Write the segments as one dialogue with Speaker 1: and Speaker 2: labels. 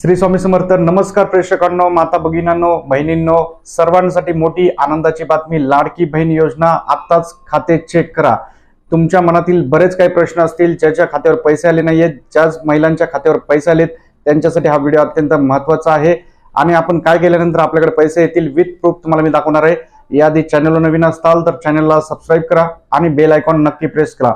Speaker 1: श्री स्वामी समर्थ नमस्कार प्रेक्षकांनो माता भगिनांनो बहिणींनो सर्वांसाठी मोठी आनंदाची बातमी लाडकी बहीण योजना आत्ताच खाते चेक करा. तुमच्या मनातील बरेच काही प्रश्न असतील ज्याच्या खात्यावर पैसे आले नाहीयेत ज्याच महिलांच्या खात्यावर पैसे आलेत त्यांच्यासाठी हा व्हिडिओ अत्यंत महत्त्वाचा आहे. आणि आपण काय केल्यानंतर आपल्याकडे पैसे येतील विथ प्रूफ तुम्हाला मी दाखवणार आहे. याआधी चॅनलवर नवीन असताल तर चॅनलला सबस्क्राईब करा आणि बेल आयकॉन नक्की प्रेस करा.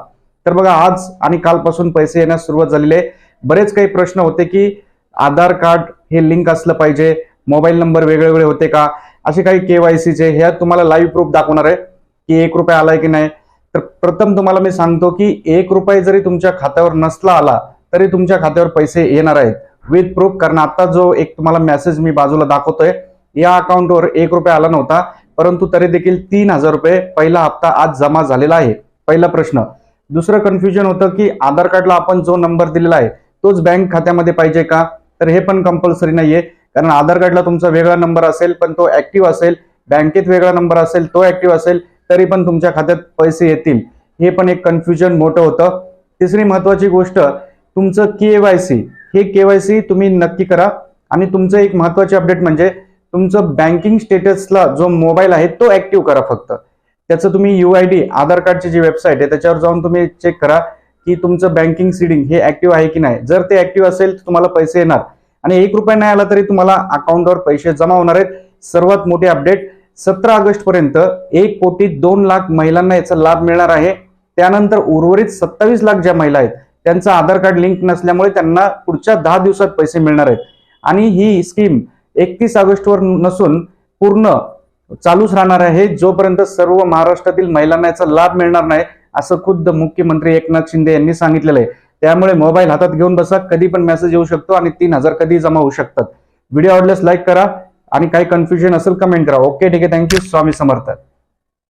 Speaker 1: तर बघा आज आणि कालपासून पैसे येण्यास सुरुवात झालेली आहे. बरेच काही प्रश्न होते की आधार कार्ड हे लिंक असलं पाहिजे. मोबाईल नंबर वेगळे वेगळे होते का? असे काही केवायसीचे ह्या तुम्हाला लाईव्ह प्रूफ दाखवणार आहे की एक रुपया आलाय की नाही. तर प्रथम तुम्हाला मी सांगतो की एक रुपये जरी तुमच्या खात्यावर नसला आला तरी तुमच्या खात्यावर पैसे येणार आहेत. विथ प्रूफ कारण आता जो एक तुम्हाला मेसेज मी बाजूला दाखवतोय या अकाउंटवर एक रुपया आला नव्हता परंतु तरी देखील तीन हजार रुपये पहिला हप्ता आज जमा झालेला आहे. पहिला प्रश्न. दुसरं कन्फ्युजन होतं की आधार कार्डला आपण जो नंबर दिलेला आहे तोच बँक खात्यामध्ये पाहिजे का? तर हे पण कंपल्सरी नाहीये. कारण आधार कार्डला तुमचा वेगळा नंबर असेल पण तो ऍक्टिव्ह असेल बँकेत वेगळा नंबर असेल तो ऍक्टिव्ह असेल तरी पण तुमच्या खात्यात पैसे येतील. हे पण एक कन्फ्युजन मोठं होतं. तिसरी महत्वाची गोष्ट तुमचं केवायसी हे केवायसी तुम्ही नक्की करा. आणि तुमचं एक महत्त्वाचे अपडेट म्हणजे तुमचं बँकिंग स्टेटसला जो मोबाईल आहे तो ऍक्टिव्ह करा फक्त. त्याचं तुम्ही यू आय डी आधार कार्डची जी वेबसाईट आहे त्याच्यावर जाऊन तुम्ही चेक करा की तुमचं बँकिंग सीडिंग हे ऍक्टिव्ह आहे की नाही. जर ते ऍक्टिव्ह असेल तर तुम्हाला पैसे येणार. आणि एक रुपया नाही आला तरी तुम्हाला अकाउंटवर पैसे जमा होणार आहेत. सर्वात मोठे अपडेट सतरा ऑगस्ट पर्यंत एक कोटी दोन लाख महिलांना याचा लाभ मिळणार आहे. त्यानंतर उर्वरित सत्तावीस लाख ज्या महिला आहेत त्यांचं आधार कार्ड लिंक नसल्यामुळे त्यांना पुढच्या दहा दिवसात पैसे मिळणार आहेत. आणि ही स्कीम एकतीस ऑगस्टवर नसून पूर्ण चालूच राहणार आहे. जोपर्यंत सर्व महाराष्ट्रातील महिलांना याचा लाभ मिळणार नाही असं खुद्द मुख्यमंत्री एकनाथ शिंदे यांनी सांगितलेलं आहे. त्यामुळे मोबाईल हातात घेऊन बसा कधी पण मेसेज येऊ शकतो आणि तीन हजार कधी जमा होऊ शकतात. व्हिडिओ आवडल्यास लाईक करा आणि काही कन्फ्युजन असेल कमेंट करा. ओके ठीक आहे. Thank you Swami Samarth.